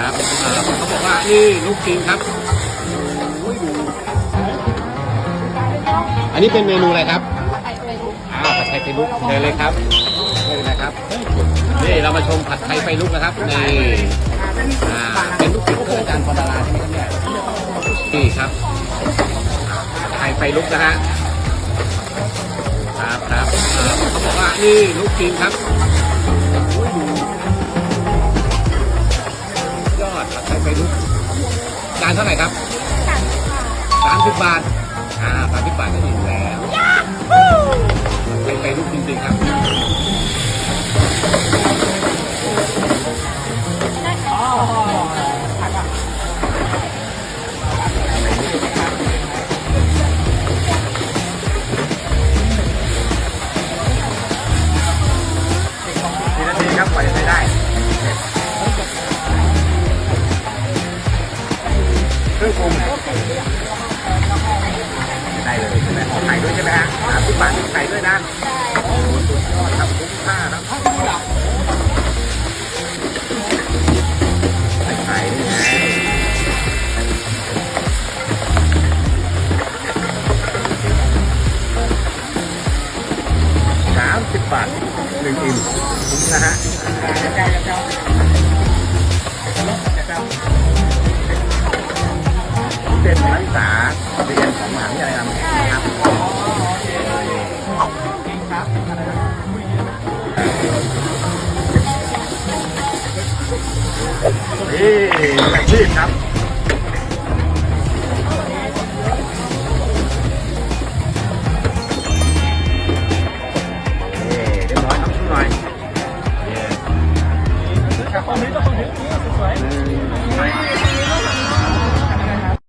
ครับเอ่อเขาบอกว่านี่ลูกชิ้นครับ อันนี้เป็นเมนูอะไรครับอ้าวผัดไทยไฟลุกเชิญเลยครับเชิญนะครับนี่เรามาชมผัดไทยไฟลุกนะครับนี่อ่าเป็นลูกศิษย์เพื่อนอาจารย์พอดาราใช่ไหมครับเนี่ยนี่ครับผัดไทยไฟลุกนะฮะครับครับเอ่อเขาบอกว่านี่ลูกชิ้นครับ อดผัดไทยไฟลุกจานเท่าไหร่ครับสามสิบบาท อ่าสามสิบบาทก็อิ่มแล้ว ครื่องปรุงได้เลยใช่ไหมขอไข่ด้วยใช่ไหมฮะสามสิบบาทมีไข่ด้วยนะโอ้สุดยอดครับคุ้มค่านะใส่ไข่นี่ไงสามสิบบาทหนึ่งอิ่มคุ้มนะฮะ ษาเรียนของมหาวิทยาลัยรามคำแหงนะครับนี่อาชีพครับ